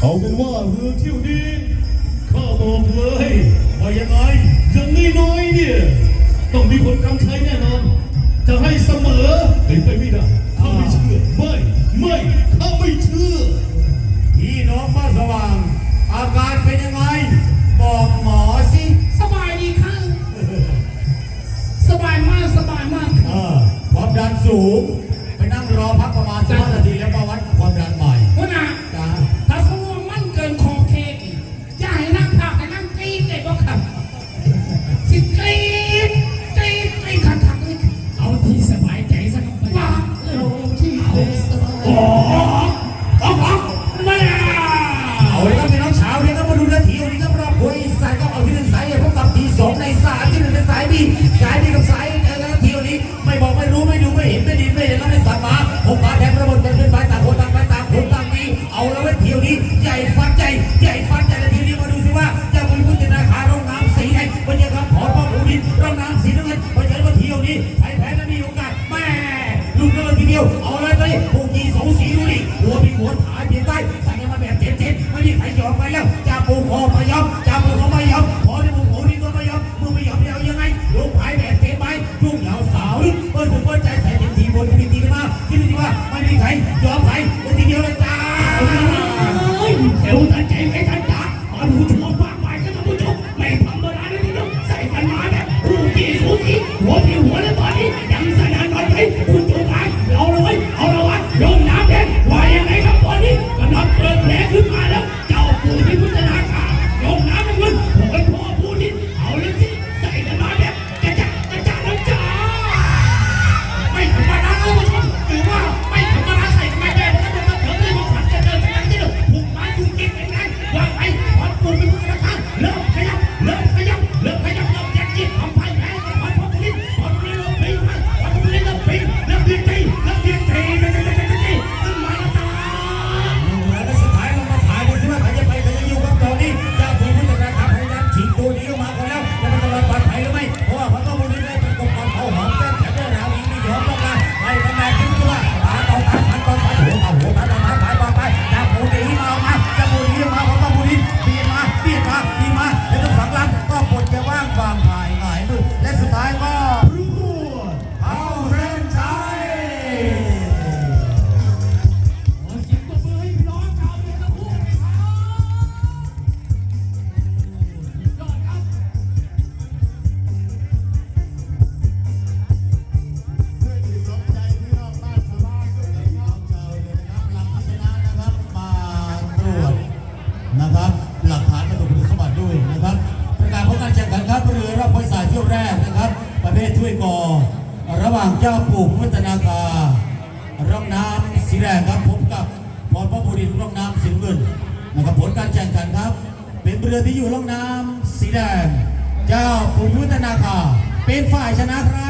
เอาเป็นว่าเรือเที่ยวนี้ข้าบอกเลยว่ายังไงยังไม่น้อยเนี่ยต้องมีคนกำชัยแน่นอนจะให้เสมอเป็นไปไม่ได้ข้าไม่เชื่อไม่ไม่ข้าไม่เชื่อพี่น้องมาสว่าง อาการเป็นยังไง บอกหมอสิสบายดีค่ะสบายมากสบายมากอ่าความดันสูง จอไปแล้วจับผูกอไม่ยอมจะปูกคอไม่ยอมพอที่มึงผูกนี่ก็ไม่ยอมมึงไม่ยอมแล้วยังไงลูกหายแบบเต็มไปยุ่งเหงาสาวเปิดหัวใจใส่จิต็มทีบนทีทีกันมาคิดดูดีว่าไม่มีใครยอมใครเลยทีเดียวเลยจ้าเอวตัดใจไม่ทัน ยกอ ระหว่างเจ้าปู่พุทธนาคาร่องน้ำสีแดงครับพบกับพรพระบุรีร่องน้ำสีเงินนะครับผลการแจ่งกันครับ เป็นเรือที่อยู่ร่องน้ำสีแดง เจ้าปู่พุทธนาคาเป็นฝ่ายชนะครับ